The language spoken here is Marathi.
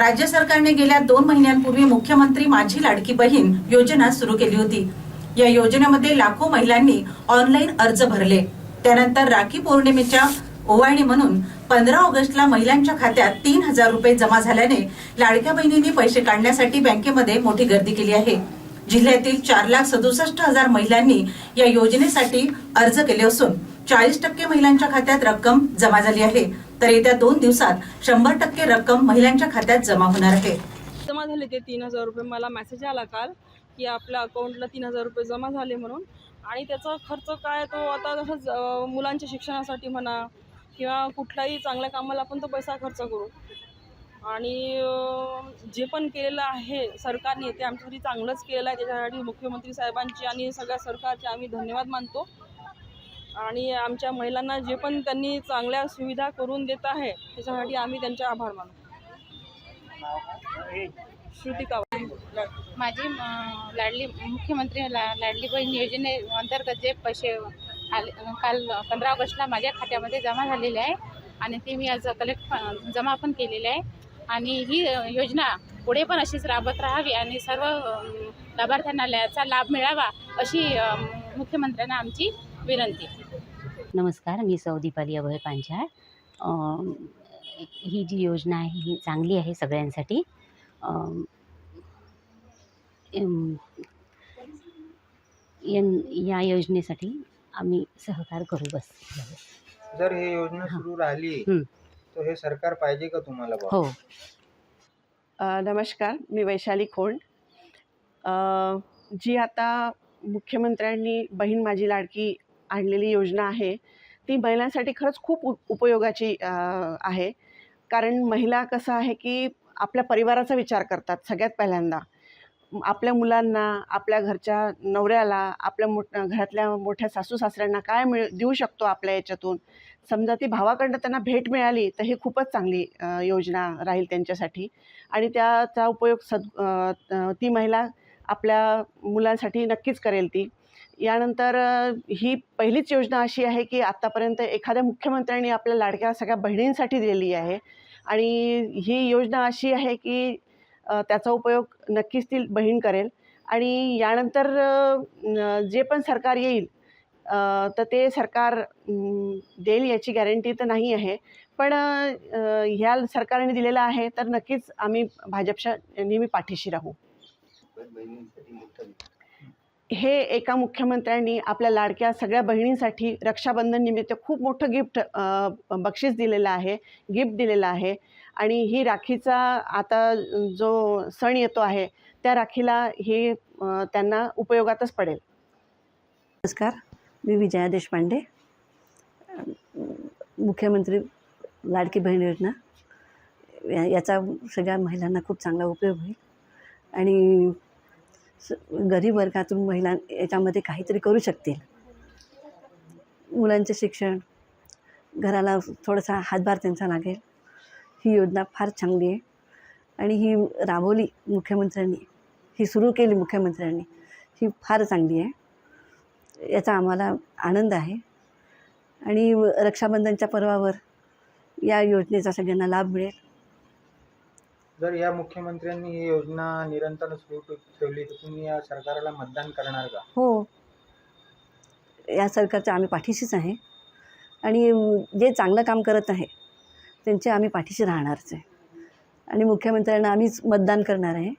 राज्य सरकारने गेल्या दोन महिन्यांपूर्वी मुख्यमंत्री माझी लाडकी बहीण योजना सुरू केली होती. या योजनेमध्ये लाखो महिलांनी ऑनलाईन अर्ज भरले. त्यानंतर राखी पौर्णिमेच्या ओवाळणी म्हणून पंधरा ऑगस्टला महिलांच्या खात्यात तीन हजार रुपये जमा झाल्याने लाडक्या बहिणींनी पैसे काढण्यासाठी बँकेमध्ये मोठी गर्दी केली आहे. जिल्ह्यातील चार लाख सदुसष्ट हजार महिलांनी या योजनेसाठी अर्ज केले असून चाळीस टक्के महिलांच्या खात्यात रक्कम जमा झाली आहे. तर येत्या दोन दिवसात शंभर टक्के रक्कम महिलांच्या खात्यात जमा होणार आहे. जमा झाले ते तीन हजार रुपये. मला मेसेज आला काल की आपल्या अकाउंटला तीन हजार रुपये जमा झाले म्हणून. आणि त्याचा खर्च काय तो आता तसंच मुलांच्या शिक्षणासाठी म्हणा किंवा कुठल्याही चांगल्या कामाला आपण तो पैसा खर्च करू. आणि जे पण केलेलं आहे सरकारने ते आमच्यासाठी चांगलंच केलेलं आहे. त्याच्यासाठी मुख्यमंत्री साहेबांची आणि सगळ्या सरकारचे आम्ही धन्यवाद मानतो. आणि आमच्या महिलांना जे पण त्यांनी चांगल्या सुविधा करून देत आहे त्याच्यासाठी आम्ही त्यांचे आभार मानतो. श्रुती कावळे माझी लाडली मुख्यमंत्री ला लाडली बहीण योजनेअंतर्गत जे पैसे आले काल पंधरा ऑगस्टला माझ्या खात्यामध्ये जमा झालेले आहे आणि ते मी आज कलेक्ट जमा पण केलेले आहे. आणि ही योजना पुढे पण अशीच राबत राहावी आणि सर्व लाभार्थ्यांना याचा लाभ मिळावा अशी मुख्यमंत्र्यांना आमची विनंती. नमस्कार मी सौ दीपाली अभय पांचाळ. ही जी योजना आहे ही चांगली आहे सगळ्यांसाठी. या योजनेसाठी आम्ही सहकार करू बस. जर हे योजना. सुरू राहिली हं. तर हे सरकार पाहिजे का तुम्हाला हो. नमस्कार मी वैशाली खोंड. अ, जी आता मुख्यमंत्र्यांनी बहीण माझी लाडकी आणलेली योजना आहे. ती महिलांसाठी खरंच खूप उ उपयोगाची आहे. कारण महिला कसं आहे की आपल्या परिवाराचा विचार करतात सगळ्यात पहिल्यांदा. आपल्या मुलांना आपल्या घरच्या नवऱ्याला आपल्या मोठ घरातल्या मोठ्या सासू सासऱ्यांना काय मिळ देऊ शकतो आपल्या याच्यातून? समजा ती भावाकडनं त्यांना भेट मिळाली तर ही खूपच चांगली योजना राहील त्यांच्यासाठी. आणि त्याचा उपयोग सद ती महिला आपल्या मुलांसाठी नक्कीच करेल ती. यानंतर ही पहिलीच योजना अशी आहे की आत्तापर्यंत एखाद्या मुख्यमंत्र्यांनी आपल्या लाडक्या सगळ्या बहिणींसाठी दिलेली आहे. आणि ही योजना अशी आहे की त्याचा उपयोग नक्कीच ती बहीण करेल. आणि यानंतर जे पण सरकार येईल तर ते सरकार देईल याची गॅरंटी तर नाही आहे. पण ह्या सरकारने दिलेलं आहे तर नक्कीच आम्ही भाजपच्या नेहमी पाठीशी राहू. हे एका मुख्यमंत्र्यांनी आपल्या लाडक्या सगळ्या बहिणींसाठी रक्षाबंधन निमित्त खूप मोठं गिफ्ट बक्षीस दिलेलं आहे गिफ्ट दिलेलं आहे. आणि ही राखीचा आता जो सण येतो आहे त्या राखीला हे त्यांना उपयोगातच पडेल. नमस्कार. मी विजया देशपांडे. मुख्यमंत्री लाडकी बहीण योजना. या याचा सगळ्या महिलांना खूप चांगला उपयोग होईल. आणि स गरीब वर्गातून महिला याच्यामध्ये काहीतरी करू शकतील. मुलांचे शिक्षण घराला थोडासा हातभार त्यांचा लागेल. ही योजना फार चांगली आहे. आणि ही राबवली मुख्यमंत्र्यांनी ही सुरू केली मुख्यमंत्र्यांनी ही फार चांगली आहे. याचा आम्हाला आनंद आहे. आणि रक्षाबंधनच्या पर्वावर या योजनेचा सगळ्यांना लाभ मिळेल. जर या मुख्यमंत्र्यांनी ही योजना निरंतर सुरू ठेवली तर तुम्ही या सरकारला मतदान करणार का? हो. या सरकारच्या आम्ही पाठीशीच आहे. आणि जे चांगलं काम करत आहे त्यांचे आम्ही पाठीशी राहणारच आहे. आणि मुख्यमंत्र्यांना आम्हीच मतदान करणार आहे.